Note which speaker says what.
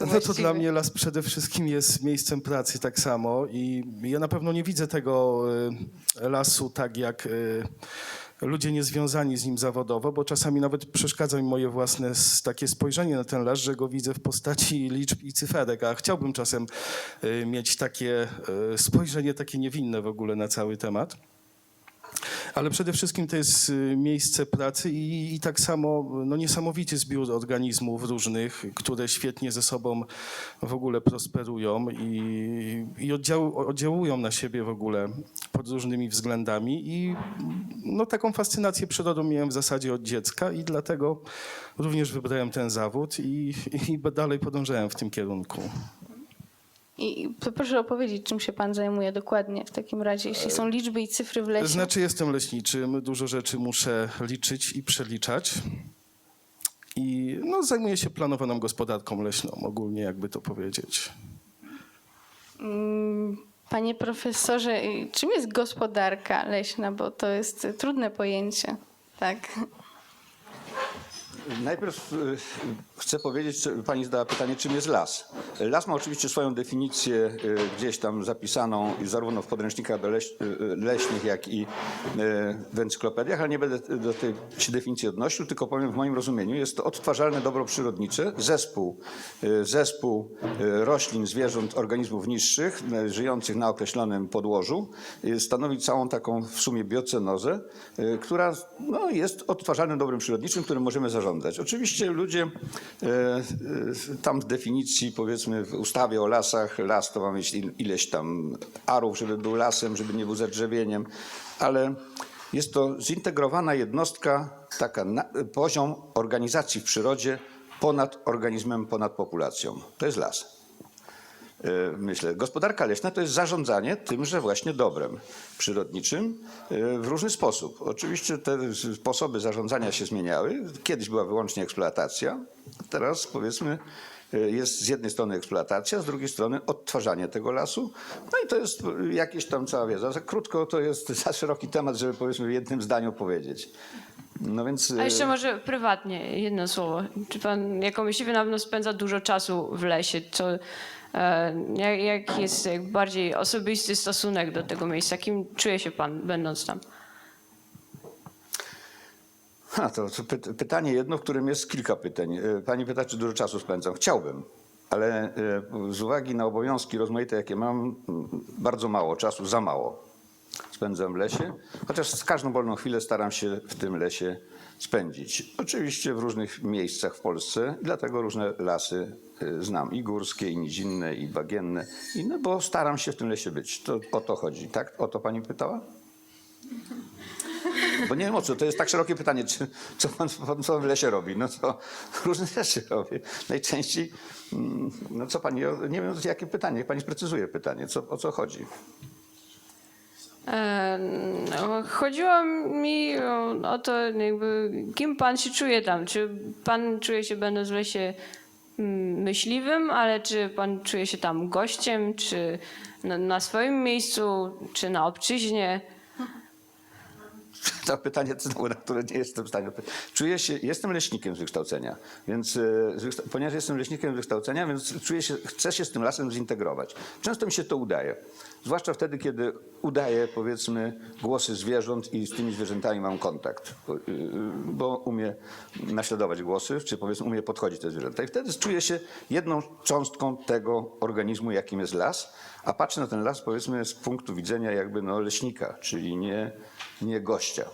Speaker 1: No to dla mnie las przede wszystkim jest miejscem pracy tak samo i ja na pewno nie widzę tego y, lasu tak jak y, ludzie niezwiązani z nim zawodowo, bo czasami nawet przeszkadza mi moje własne s- takie spojrzenie na ten las, że go widzę w postaci liczb i cyferek, a chciałbym czasem y, mieć takie y, spojrzenie takie niewinne w ogóle na cały temat. Ale przede wszystkim to jest y, miejsce pracy i, i tak samo no, niesamowity zbiór organizmów różnych, które świetnie ze sobą w ogóle prosperują i, i oddział, oddziałują na siebie w ogóle pod różnymi względami. I no, taką fascynację przyrodą miałem w zasadzie od dziecka i dlatego również wybrałem ten zawód i, i dalej podążałem w tym kierunku.
Speaker 2: I proszę opowiedzieć, czym się pan zajmuje dokładnie w takim razie, jeśli są liczby i cyfry w lesie.
Speaker 1: Znaczy jestem leśniczym, dużo rzeczy muszę liczyć i przeliczać. I no, zajmuję się planowaną gospodarką leśną, ogólnie jakby to powiedzieć.
Speaker 2: Mm, Panie profesorze, czym jest gospodarka leśna? Bo to jest trudne pojęcie. Tak.
Speaker 3: Najpierw y, chcę powiedzieć, pani zadała pytanie, czym jest las. Las ma oczywiście swoją definicję y, gdzieś tam zapisaną zarówno w podręcznikach leś, y, leśnych, jak i w encyklopediach, ale nie będę do tej się definicji odnosił, tylko powiem w moim rozumieniu, jest to odtwarzalne dobro przyrodnicze, zespół, zespół roślin, zwierząt, organizmów niższych, żyjących na określonym podłożu, stanowi całą taką w sumie biocenozę, która no, jest odtwarzalnym dobrem przyrodniczym, którym możemy zarządzać. Oczywiście ludzie e, e, tam w definicji, powiedzmy w ustawie o lasach, las to ma mieć il- ileś tam arów, żeby był lasem, żeby nie był zadrzewieniem, ale jest to zintegrowana jednostka, taka na, poziom organizacji w przyrodzie ponad organizmem, ponad populacją. To jest las. E, myślę. Gospodarka leśna to jest zarządzanie tymże właśnie dobrem przyrodniczym e, w różny sposób. Oczywiście te sposoby zarządzania się zmieniały. Kiedyś była wyłącznie eksploatacja, teraz powiedzmy e, jest z jednej strony eksploatacja, z drugiej strony odtwarzanie tego lasu. No i to jest jakieś tam cała wiedza. Za krótko to jest za szeroki temat, żeby powiedzmy w jednym zdaniu powiedzieć. No więc...
Speaker 4: A jeszcze
Speaker 3: e,
Speaker 4: może prywatnie jedno słowo. Czy pan jako myśliwy na pewno spędza dużo czasu w lesie? Co, e, jak, jak jest jak bardziej osobisty stosunek do tego miejsca? Kim czuje się pan będąc tam?
Speaker 3: Ha, to, to py, pytanie jedno, w którym jest kilka pytań. E, Pani pyta, czy dużo czasu spędzam. Chciałbym, ale z uwagi na obowiązki rozmaite, jakie mam, bardzo mało czasu, za mało spędzam w lesie. Chociaż z każdą wolną chwilę staram się w tym lesie spędzić. Oczywiście w różnych miejscach w Polsce, dlatego różne lasy e, znam. I górskie, i nizinne, i bagienne, inne, bo staram się w tym lesie być. To o to chodzi, tak? O to pani pytała? Bo nie wiem o co, to jest tak szerokie pytanie, czy, co pan, pan co w lesie robi? No to różne rzeczy robię. Najczęściej, mm, no co pani, nie wiem jakie pytanie, pani sprecyzuje pytanie, co, o co chodzi.
Speaker 4: E, no, chodziło mi o, to, jakby, kim pan się czuje tam. Czy pan czuje się będąc w lesie mm, myśliwym, ale czy pan czuje się tam gościem, czy na, na swoim miejscu, czy na obczyźnie?
Speaker 3: To pytanie, na które nie jestem w stanie odpowiedzieć. Czuję się, jestem leśnikiem z wykształcenia, więc, e, ponieważ jestem leśnikiem z wykształcenia, więc czuję się, chcę się z tym lasem zintegrować. Często mi się to udaje. Zwłaszcza wtedy, kiedy udaję, powiedzmy, głosy zwierząt i z tymi zwierzętami mam kontakt, bo, y, umie naśladować głosy, czy powiedzmy umie podchodzić do zwierzęta. I wtedy czuję się jedną cząstką tego organizmu, jakim jest las, a patrzę na ten las, powiedzmy, z punktu widzenia jakby no, leśnika, czyli nie, nie gościa.